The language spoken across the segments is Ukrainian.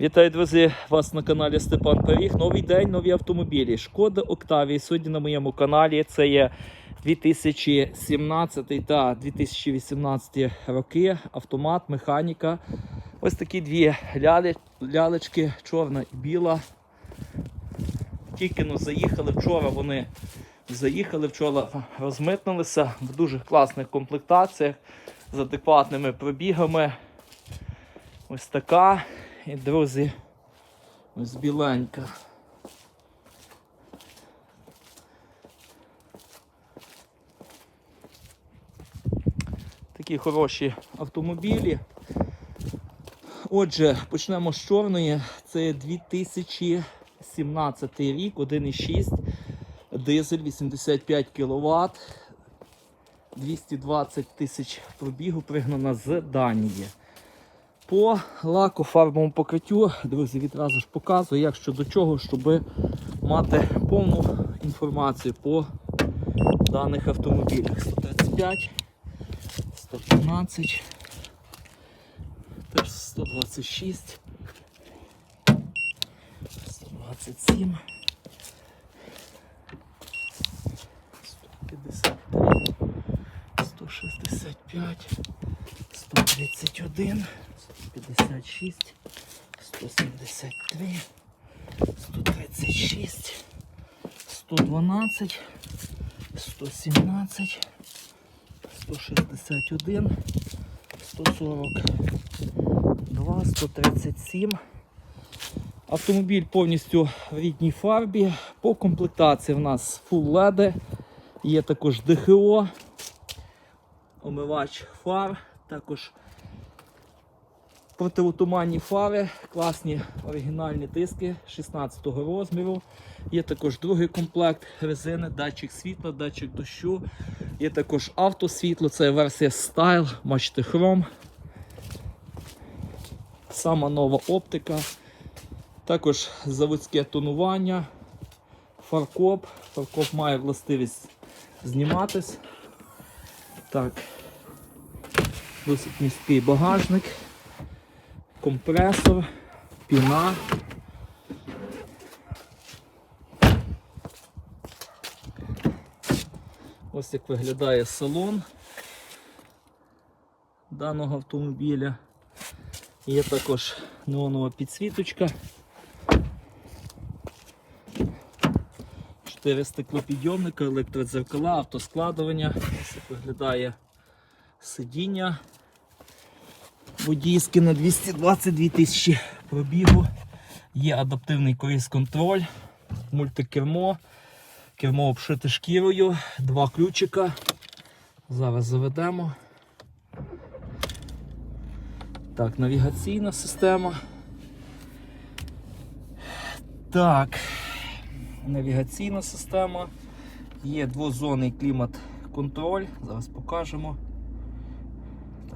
Вітаю, друзі! Вас на каналі Степан Пиріг. Новий день, нові автомобілі. Шкода Октавії. Сьогодні на моєму каналі це є 2017 та 2018 роки. Автомат, механіка. Ось такі дві ляли, лялечки, чорна і біла. Тільки но заїхали вчора. Вони заїхали вчора, розмитнилися в дуже класних комплектаціях з адекватними пробігами. Ось така. І, друзі, ось біленька. Такі хороші автомобілі. Отже, почнемо з чорної. Це 2017 рік, 1,6, дизель 85 кВт, 220 тисяч пробігу, пригнана з Данії. По лакофарбовому покриттю, друзі, відразу ж показую, як що до чого, щоб мати повну інформацію по даних автомобілях. 135, 115, теж 126, 127, 153, 165, 131. 156, 173, 136, 112, 117, 161, 142, 137. Автомобіль повністю в рідній фарбі. По комплектації в нас Full LED, є також ДХО, омивач фар, також Противотуманні фари, класні оригінальні диски 16 розміру. Є також другий комплект резини, датчик світла, датчик дощу. Є також автосвітло, це версія Style, бачите хром. Сама нова оптика. Також заводське тонування, фаркоп. Фаркоп має властивість зніматись. Так, досить міський багажник компресор, піна. Ось як виглядає салон даного автомобіля. Є також неонова підсвіточка. Чотири стеклопідйомника, електродзеркала, автоскладування. Ось як виглядає сидіння водійське на 222 тисячі пробігу. Є адаптивний круїз контроль, мультикермо, кермо обшите шкірою, два ключика. Зараз заведемо. Так, навігаційна система. Так, навігаційна система. Є двозонний клімат-контроль. Зараз покажемо.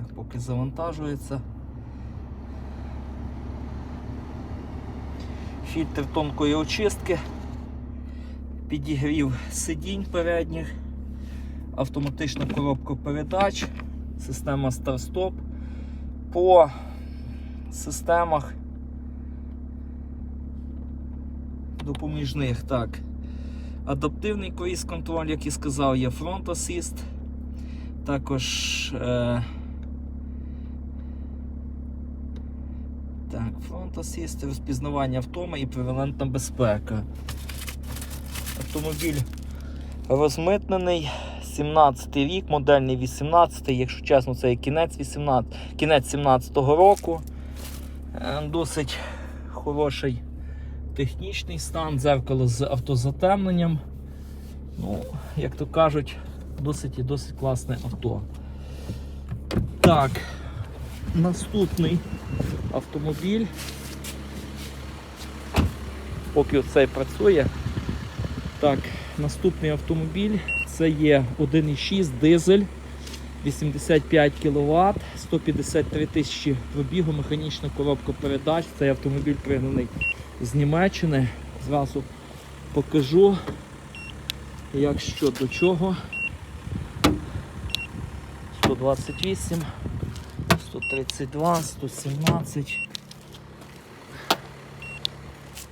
Так, поки завантажується. Фільтр тонкої очистки, підігрів сидінь передніх, автоматична коробка передач, система старт-стоп. По системах допоміжних так. Адаптивний круїз контроль, як і сказав, є Front Assist. Також е, Фронт розпізнавання автома і превалентна безпека. Автомобіль розмитнений. 17 й рік, модельний 18, й якщо чесно, це є кінець 18, кінець 17-го року. Е, Досить хороший технічний стан, дзеркало з автозатемненням. Ну, як то кажуть, досить і досить класне авто. Так, наступний автомобіль. Поки оцей працює. Так, наступний автомобіль це є 1,6 дизель, 85 кВт, 153 тисячі пробігу, механічна коробка передач. Цей автомобіль пригнаний з Німеччини. Зразу покажу, як що до чого. 128, 132, 117,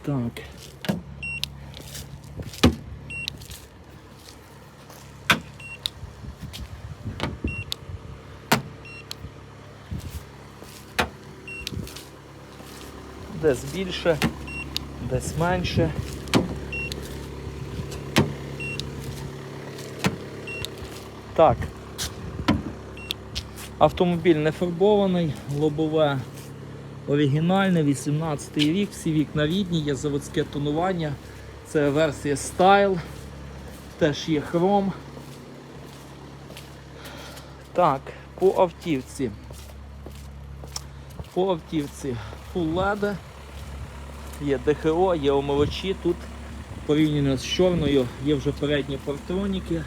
Так. Десь більше, десь менше. Так. Автомобіль не фарбований, лобове оригінальне, 18 рік, всі вікна рідні, є заводське тонування. Це версія Style, теж є хром. Так, по автівці. По автівці Full LED, є ДХО, є омивачі. Тут порівняно з чорною є вже передні партроніки.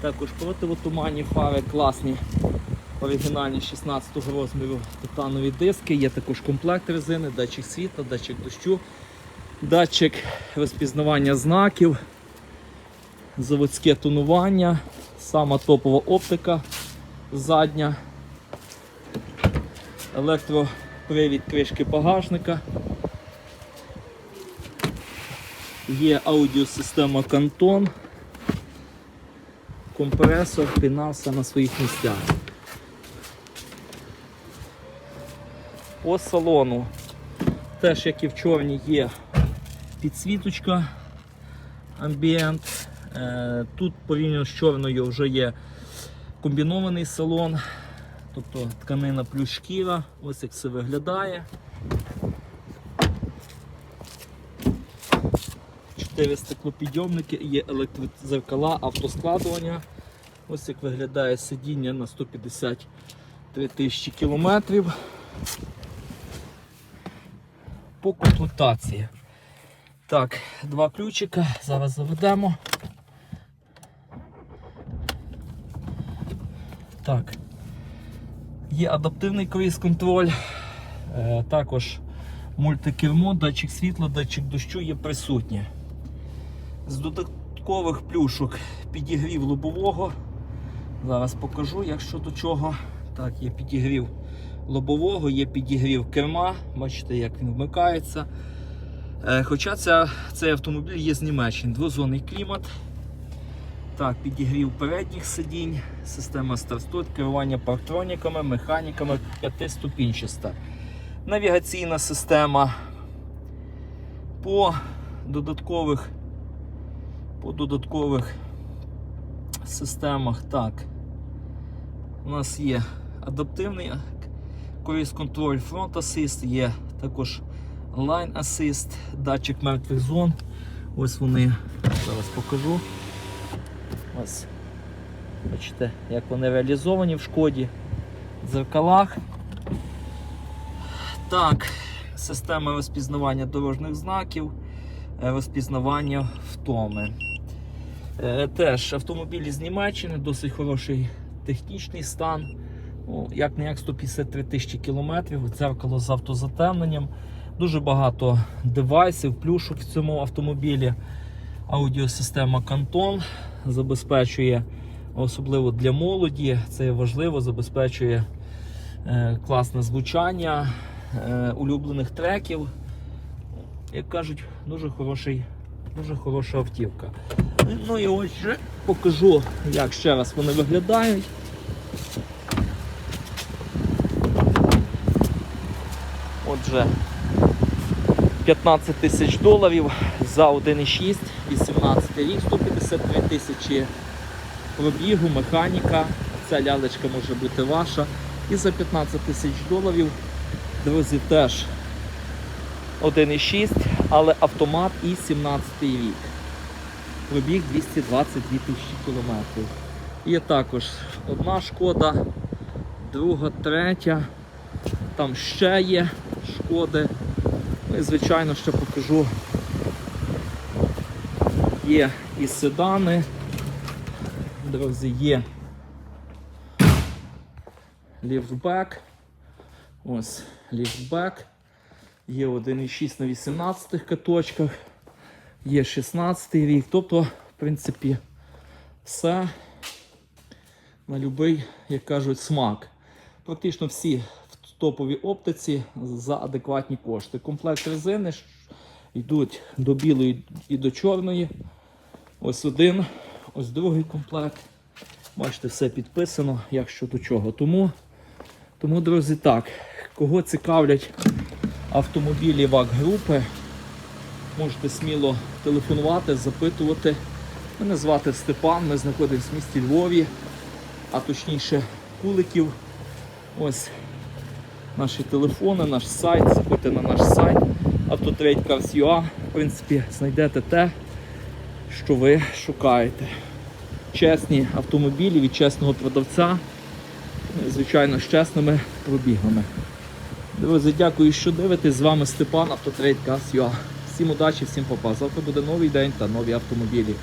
Також противотуманні фари класні, оригінальні 16 розміру титанові диски, є також комплект резини, датчик світла, датчик дощу, датчик розпізнавання знаків, заводське тонування, сама топова оптика задня, електропривід кришки багажника. Є аудіосистема Кантон компресор, пінал все на своїх місцях. По салону теж, як і в чорній, є підсвіточка амбієнт. Е, Тут порівняно з чорною вже є комбінований салон, тобто тканина плюс шкіра. Ось як це виглядає. 4 стеклопідйомники, є електрозеркала, автоскладування. Ось як виглядає сидіння на 153 тисячі кілометрів. По комплектації. Так, два ключика, зараз заведемо. Так. Є адаптивний круїз-контроль, е, також мультикермо, датчик світла, датчик дощу є присутні. З додаткових плюшок підігрів лобового. Зараз покажу, як що до чого. Так, є підігрів лобового, є підігрів керма. Бачите, як він вмикається. Е, Хоча ця, цей автомобіль є з Німеччини. Двозонний клімат. Так, підігрів передніх сидінь, система старт-стоп, керування парктроніками, механіками, п'ятиступінчаста. Навігаційна система. По додаткових по додаткових системах. Так, у нас є адаптивний круїз контроль Front Assist, є також Line Assist, датчик мертвих зон. Ось вони, зараз покажу. Ось. Бачите, як вони реалізовані в шкоді, в дзеркалах. Так, система розпізнавання дорожніх знаків, е, розпізнавання втоми. Е, Теж автомобілі з Німеччини, досить хороший технічний стан. Як не як 153 тисячі кілометрів, дзеркало з автозатемненням. Дуже багато девайсів, плюшок в цьому автомобілі. Аудіосистема Canton забезпечує, особливо для молоді, це важливо, забезпечує е, класне звучання е, улюблених треків. Як кажуть, дуже хороший, дуже хороша автівка. Ну і ось покажу, як ще раз вони виглядають. Отже, 15 тисяч доларів за 1,6, 18 рік, 153 тисячі пробігу, механіка. Ця лялечка може бути ваша. І за 15 тисяч доларів, друзі, теж 1,6, але автомат і 17 рік. Пробіг 222 тисячі кілометрів. Є також одна шкода, друга, третя. Там ще є шкоди. Ну і звичайно ще покажу. Є і седани. Друзі, є ліфтбек. Ось ліфтбек. Є 1,6 на 18 каточках, є 16 рік. Тобто, в принципі, все на будь-який, як кажуть, смак. Практично всі топовій оптиці за адекватні кошти. Комплект резини, йдуть до білої і до чорної. Ось один, ось другий комплект. Бачите, все підписано, як що до чого. Тому, тому друзі, так, кого цікавлять автомобілі ВАК групи, можете сміло телефонувати, запитувати. Мене звати Степан, ми знаходимося в місті Львові, а точніше Куликів. Ось наші телефони, наш сайт, заходьте на наш сайт autotrade.cars.ua. В принципі, знайдете те, що ви шукаєте. Чесні автомобілі від чесного продавця, звичайно, з чесними пробігами. Друзі, дякую, що дивитесь. З вами Степан, Автотрейд.cars.ua. Всім удачі, всім попа. Завтра буде новий день та нові автомобілі.